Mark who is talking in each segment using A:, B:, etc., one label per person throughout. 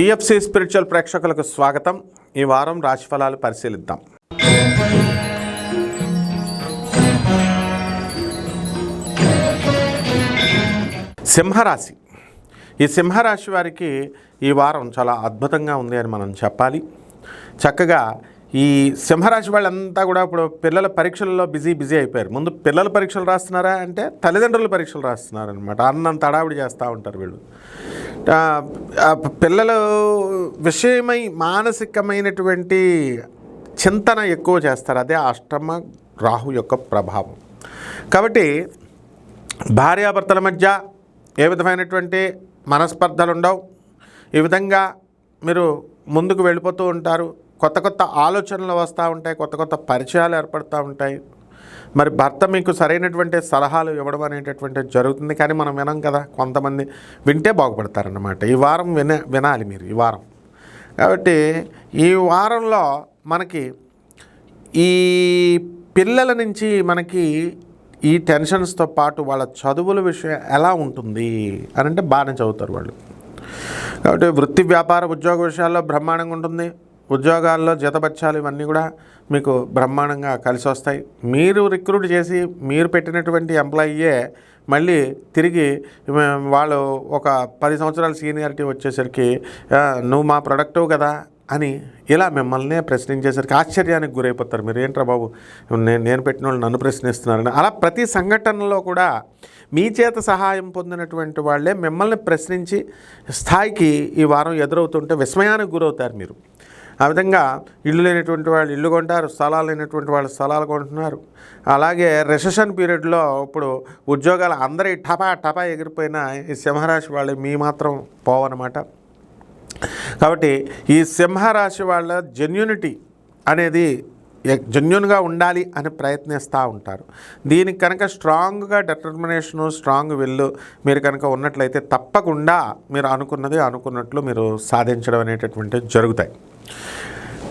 A: TFC spiritual ప్రేక్షకులకు స్వాగతం. ఈ వారం రాశిఫలాలు పరిశీలిద్దాం. సింహరాశి. ఈ సింహరాశి వారికి ఈ వారం చాలా అద్భుతంగా ఉంది అని మనం చెప్పాలి. చక్కగా ఈ సింహరాశి వాళ్ళంతా కూడా ఇప్పుడు పిల్లల పరీక్షల్లో బిజీ బిజీ అయిపోయారు. ముందు పిల్లల పరీక్షలు రాస్తున్నారా అంటే తల్లిదండ్రుల పరీక్షలు రాస్తున్నారు అనమాట అన్నంత తడావిడి చేస్తూ ఉంటారు వీళ్ళు. పిల్లలు విషయమై మానసికమైనటువంటి చింతన ఎక్కువ చేస్తారు. అదే అష్టమ రాహు యొక్క ప్రభావం. కాబట్టి భార్యాభర్తల మధ్య ఏ విధమైనటువంటి మనస్పర్ధలు ఉండవు ఈ విధంగా మీరు ముందుకు వెళ్ళిపోతూ ఉంటారు. కొత్త కొత్త ఆలోచనలు వస్తూ ఉంటాయి కొత్త కొత్త పరిచయాలు ఏర్పడుతూ ఉంటాయి. మరి భర్త మీకు సరైనటువంటి సలహాలు ఇవ్వడం అనేటటువంటిది జరుగుతుంది కానీ మనం వినం కదా కొంతమంది వింటే బాగుపడతారన్నమాట. ఈ వారం విన వినాలి మీరు ఈ వారం. కాబట్టి ఈ వారంలో మనకి ఈ పిల్లల నుంచి మనకి ఈ టెన్షన్స్తో పాటు వాళ్ళ చదువుల విషయం ఎలా ఉంటుంది అని అంటే బాగానే చదువుతారు వాళ్ళు. కాబట్టి వృత్తి వ్యాపార ఉద్యోగ విషయాల్లో బ్రహ్మాండంగా ఉంటుంది. ఉద్యోగాల్లో జతబచ్చాలు ఇవన్నీ కూడా మీకు బ్రహ్మాండంగా కలిసి వస్తాయి. మీరు రిక్రూట్ చేసి మీరు పెట్టినటువంటి ఎంప్లాయీయే మళ్ళీ తిరిగి వాళ్ళు ఒక పది సంవత్సరాల సీనియారిటీ వచ్చేసరికి నువ్వు మా ప్రొడక్టివ్ కదా అని ఇలా మిమ్మల్ని ప్రశ్నించేసరికి ఆశ్చర్యానికి గురైపోతారు. మీరు ఏంట్రా బాబు నేను నేను పెట్టిన వాళ్ళు నన్ను ప్రశ్నిస్తున్నారని. అలా ప్రతి సంఘటనలో కూడా మీ చేత సహాయం పొందినటువంటి వాళ్ళే మిమ్మల్ని ప్రశ్నించి స్థాయికి ఈ వారం ఎదురవుతుంటే విస్మయానికి గురవుతారు మీరు. ఆ విధంగా ఇల్లు లేనటువంటి వాళ్ళు ఇల్లు కొంటారు స్థలాలు లేనటువంటి వాళ్ళు స్థలాలు కొంటున్నారు. అలాగే రెసెషన్ పీరియడ్లో ఇప్పుడు ఉద్యోగాలు అందరి టపా టపా ఎగిరిపోయిన ఈ సింహరాశి వాళ్ళు మీ మాత్రం పోవన్నమాట. కాబట్టి ఈ సింహరాశి వాళ్ళ జెన్యునిటీ అనేది జెన్యున్గా ఉండాలి అని ప్రయత్నిస్తూ ఉంటారు. దీనికి కనుక స్ట్రాంగ్గా డిటర్మినేషను స్ట్రాంగ్ విల్లు మీరు కనుక ఉన్నట్లయితే తప్పకుండా మీరు అనుకున్నది అనుకున్నట్లు మీరు సాధించడం అనేటటువంటివి జరుగుతాయి.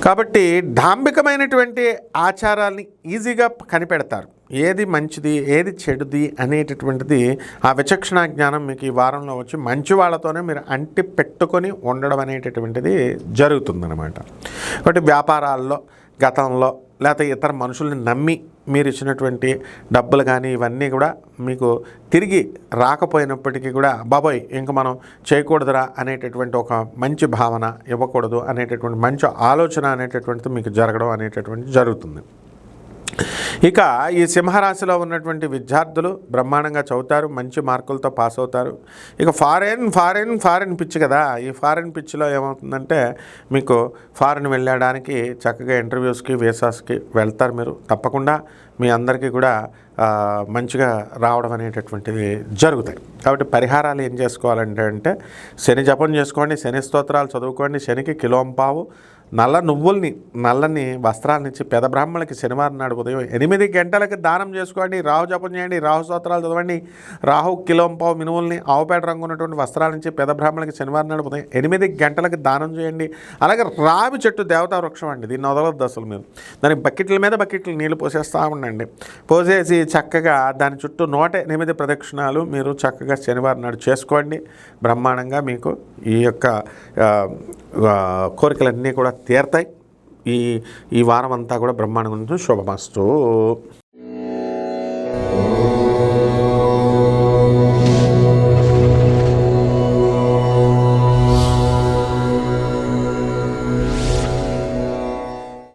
A: కాబట్టి డాంబికమైనటువంటి ఆచారాల్ని ఈజీగా కనిపెడతారు. ఏది మంచిది ఏది చెడుది అనేటటువంటిది ఆ విచక్షణ జ్ఞానం మీకు ఈ వారంలో వచ్చి మంచి వాళ్ళతోనే మీరు అంటి పెట్టుకొని ఉండడం అనేటటువంటిది జరుగుతుందన్నమాట. కాబట్టి వ్యాపారాల్లో గతంలో లేకపోతే ఇతర మనుషుల్ని నమ్మి మీరు ఇచ్చినటువంటి డబ్బులు కానీ ఇవన్నీ కూడా మీకు తిరిగి రాకపోయినప్పటికీ కూడా బాబాయ్ ఇంక మనం చేయకూడదురా అనేటటువంటి ఒక మంచి భావన ఇవ్వకూడదు అనేటటువంటి మంచి ఆలోచన అనేటటువంటిది మీకు జరగడం అనేటటువంటిది జరుగుతుంది. ఇక ఈ సింహరాశిలో ఉన్నటువంటి విద్యార్థులు బ్రహ్మాండంగా చదువుతారు మంచి మార్కులతో పాస్ అవుతారు. ఇక ఫారెన్ ఫారెన్ ఫారెన్ పిచ్ కదా. ఈ ఫారెన్ పిచ్లో ఏమవుతుందంటే మీకు ఫారెన్ వెళ్ళడానికి చక్కగా ఇంటర్వ్యూస్కి వీసాస్కి వెళ్తారు మీరు. తప్పకుండా మీ అందరికీ కూడా మంచిగా రావడం అనేటటువంటిది జరుగుతాయి. కాబట్టి పరిహారాలు ఏం చేసుకోవాలంటే అంటే శని జపం చేసుకోండి శని స్తోత్రాలు చదువుకోండి శనికి కిలోంపావు నల్ల నువ్వుల్ని నల్లని వస్త్రాలనిచ్చి పెద బ్రాహ్మణులకి శనివారం నాడు ఉదయం ఎనిమిది గంటలకు దానం చేసుకోండి రాహు జపం చేయండి రాహు స్తోత్రాలు చదవండి రాహు కిలోంపావు మినువుల్ని ఆవుపేట రంగు ఉన్నటువంటి వస్త్రాల నుంచి పెద బ్రాహ్మణులకి శనివారం నాడు ఉదయం ఎనిమిది గంటలకు దానం చేయండి. అలాగే రావి చెట్టు దేవతా వృక్షం అండి దీన్ని వదలొద్దు అసలు మీరు. దానికి బకెట్ల మీద బకెట్లు నీళ్ళు పోసేస్తూ ఉండండి. పోసేసి చక్కగా దాని చుట్టూ నూట ఎనిమిది ప్రదక్షిణాలు మీరు చక్కగా శనివారం నాడు చేసుకోండి. బ్రహ్మాండంగా మీకు ఈ యొక్క కోరికలన్నీ కూడా తీరతాయి. ఈ ఈ వారం అంతా కూడా బ్రహ్మాండం ఉంటుంది. శుభమస్తు.